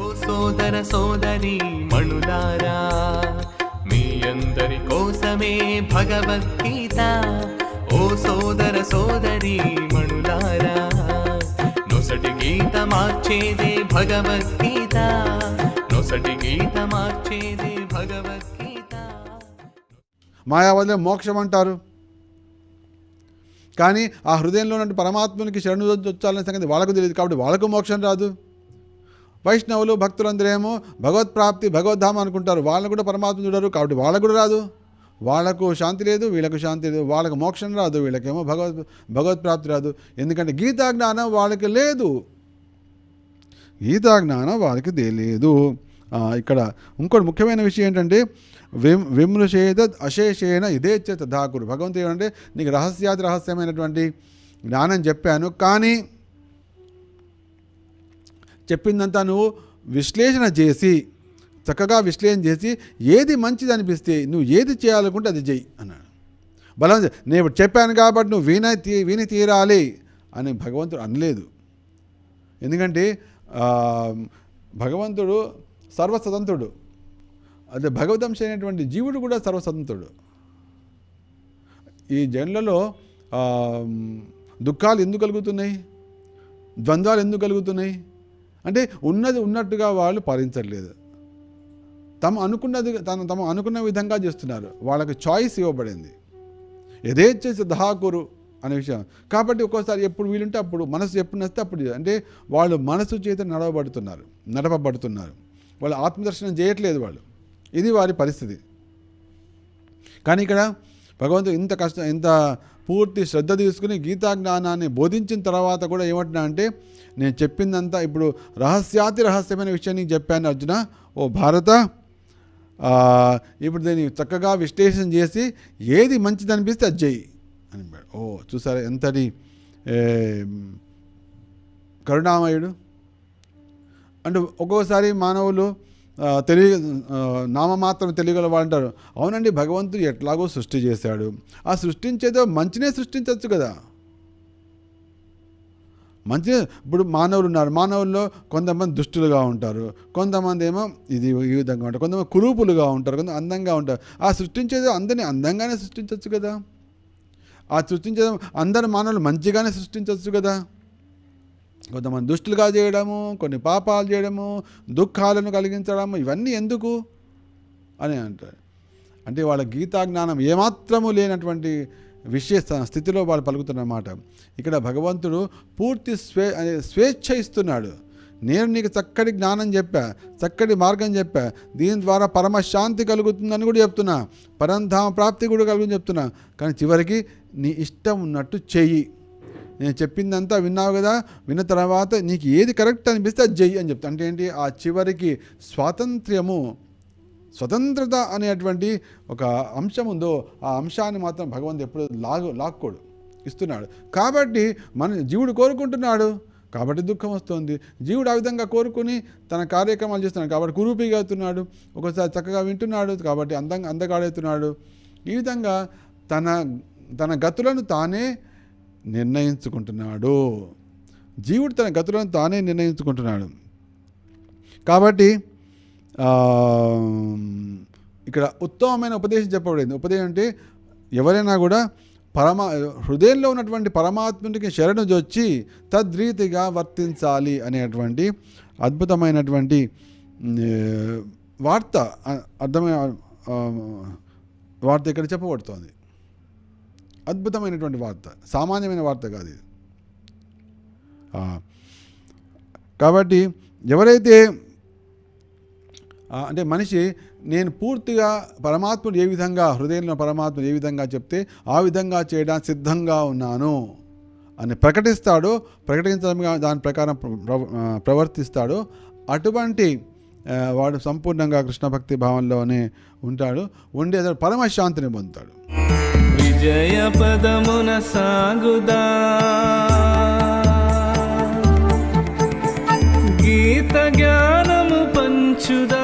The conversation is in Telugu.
ఓ సోదర సోదరి మణులారా మీ అందరి కోసమే భగవద్గీత. ఓ సోదర సోదరి మణులారా నొసటి గీత మార్చేదే భగవద్గీత. నొసటి గీత మార్చేదే భగవద్గీత. మాయావదిలో మోక్షం అంటారు. కానీ ఆ హృదయంలో ఉన్న పరమాత్మనికి శరణు వచ్చాలనే సంగతి వాళ్ళకు తెలియదు. కాబట్టి వాళ్ళకు మోక్షం రాదు. వైష్ణవులు భక్తులందరేమో భగవత్ప్రాప్తి భగవద్ధామ అనుకుంటారు. వాళ్ళని కూడా పరమాత్మ చూడరు. కాబట్టి వాళ్ళకు కూడా రాదు. వాళ్ళకు శాంతి లేదు వీళ్ళకు శాంతి లేదు. వాళ్ళకు మోక్షం రాదు వీళ్ళకేమో భగవత్ భగవత్ప్రాప్తి రాదు. ఎందుకంటే గీతా జ్ఞానం వాళ్ళకి లేదు. గీతా జ్ఞానం వాళ్ళకి తెలియదు ఇక్కడ ఇంకోటి ముఖ్యమైన విషయం ఏంటంటే విమ్ విమృషేద అశేషేణ ఇదేచ్ఛ దాకురు భగవంతుడు ఏమంటే నీకు రహస్యాతి రహస్యమైనటువంటి జ్ఞానం చెప్పాను కానీ చెప్పిందంతా నువ్వు విశ్లేషణ చేసి చక్కగా విశ్లేషణ చేసి ఏది మంచిది అనిపిస్తే నువ్వు ఏది చేయాలనుకుంటే అది చెయ్యి అన్నాడు. బలం నేను ఇప్పుడు చెప్పాను కాబట్టి నువ్వు వీణ తీ వీణి తీరాలి అని భగవంతుడు అనలేదు. ఎందుకంటే భగవంతుడు సర్వస్వతంత్రుడు అదే భగవదంశ అయినటువంటి జీవుడు కూడా సర్వస్వతంత్రుడు ఈ జన్లలో దుఃఖాలు ఎందుకు కలుగుతున్నాయి? ద్వంద్వాలు ఎందుకు కలుగుతున్నాయి? అంటే ఉన్నది ఉన్నట్టుగా వాళ్ళు పాలించట్లేదు. తమ అనుకున్నది తను తమ అనుకున్న విధంగా చేస్తున్నారు. వాళ్ళకి చాయిస్ ఇవ్వబడింది. యథేచ్ఛ సిద్ధాకురు అనే విషయం. కాబట్టి ఒక్కోసారి ఎప్పుడు వీలుంటే అప్పుడు మనసు ఎప్పుడు నస్తే అప్పుడు అంటే వాళ్ళు మనసు చేత నడవబడుతున్నారు నడపబడుతున్నారు. వాళ్ళు ఆత్మదర్శనం చేయట్లేదు వాళ్ళు. ఇది వారి పరిస్థితి. కానీ ఇక్కడ భగవంతుడు ఇంత కష్టం ఇంత పూర్తి శ్రద్ధ తీసుకుని గీతా జ్ఞానాన్ని బోధించిన తర్వాత కూడా ఏమంటున్నా అంటే నేను చెప్పిందంతా ఇప్పుడు రహస్యాతి రహస్యమైన విషయం నీకు చెప్పాను అర్జున. ఓ భారత ఇప్పుడు దీన్ని చక్కగా విశ్లేషణ చేసి ఏది మంచిది అనిపిస్తే అది చెయ్యి అని ఓ చూసారా ఎంతటి కరుణామయుడు. అంటే ఒక్కోసారి మానవులు తెలియ నామమాత్రం తెలియగలవాడు అంటారు అవునండి భగవంతుడు ఎట్లాగో సృష్టి చేశాడు. ఆ సృష్టించేదో మంచినే సృష్టించవచ్చు కదా. మంచి ఇప్పుడు మానవులు ఉన్నారు. మానవుల్లో కొంతమంది దుష్టులుగా ఉంటారు. కొంతమంది ఏమో ఇది ఈ విధంగా ఉంటారు. కొంతమంది కురూపులుగా ఉంటారు. కొంత అందంగా ఉంటారు. ఆ సృష్టించేది అందరినీ అందంగానే సృష్టించవచ్చు కదా. ఆ సృష్టించేది అందరు మానవులు మంచిగానే సృష్టించవచ్చు కదా. కొంతమంది దుష్టులుగా చేయడము కొన్ని పాపాలు చేయడము దుఃఖాలను కలిగించడము ఇవన్నీ ఎందుకు అని అంటారు. అంటే వాళ్ళ గీతా జ్ఞానం ఏమాత్రము లేనటువంటి విషయ స్థితిలో వాళ్ళు పలుకుతున్నమాట ఇక్కడ భగవంతుడు పూర్తి స్వే అనే స్వేచ్ఛ ఇస్తున్నాడు నేను నీకు చక్కటి జ్ఞానం చెప్పా చక్కటి మార్గం చెప్పా దీని ద్వారా పరమశాంతి కలుగుతుందని కూడా చెప్తున్నా పరంధామ ప్రాప్తి కూడా కలుగుతుంది చెప్తున్నా. కానీ చివరికి నీ ఇష్టం ఉన్నట్టు చెయ్యి. నేను చెప్పిందంతా విన్నావు కదా విన్న తర్వాత నీకు ఏది కరెక్ట్ అనిపిస్తే అది చెయ్యి అని చెప్తా. అంటే ఏంటి? ఆ చివరికి స్వాతంత్ర్యము స్వతంత్రత అనేటువంటి ఒక అంశం ఉందో ఆ అంశాన్ని మాత్రం భగవంతుడు ఎప్పుడు లాగు లాక్కోడు ఇస్తున్నాడు. కాబట్టి మన జీవుడు కోరుకుంటున్నాడు. కాబట్టి దుఃఖం వస్తుంది. జీవుడు ఆ విధంగా కోరుకుని తన కార్యక్రమాలు చేస్తున్నాడు. కాబట్టి కురూపిగా అవుతున్నాడు. ఒకసారి చక్కగా వింటున్నాడు. కాబట్టి అందంగా అందగాడవుతున్నాడు ఈ విధంగా తన తన గతులను తానే నిర్ణయించుకుంటున్నాడు. జీవుడు తన గతులను తానే నిర్ణయించుకుంటున్నాడు. కాబట్టి ఇక్కడ ఉత్తమమైన ఉపదేశం చెప్పబడింది. ఉపదేశం అంటే ఎవరైనా కూడా పరమా హృదయంలో ఉన్నటువంటి పరమాత్మునికి శరణు జొచ్చి తద్రీతిగా వర్తించాలి అనేటువంటి అద్భుతమైనటువంటి వార్త అర్థమయ్యే అర్థమైన వార్త ఇక్కడ చెప్పబడుతోంది. అద్భుతమైనటువంటి వార్త సామాన్యమైన వార్త కాదు ఇది. కాబట్టి ఎవరైతే అంటే మనిషి నేను పూర్తిగా పరమాత్ముడు ఏ విధంగా హృదయంలో పరమాత్ముడు ఏ విధంగా చెప్తే ఆ విధంగా చేయడానికి సిద్ధంగా ఉన్నాను అని ప్రకటిస్తాడో ప్రకటించడం దాని ప్రకారం ప్ర- ప్రవర్తిస్తాడో అటువంటి వాడు సంపూర్ణంగా కృష్ణ భక్తి భావంలోనే ఉంటాడు ఉండి అతడు పరమశాంతిని పొందుతాడు. విజయ పదమున సాగుదా. గీత జ్ఞానము పంచుదా.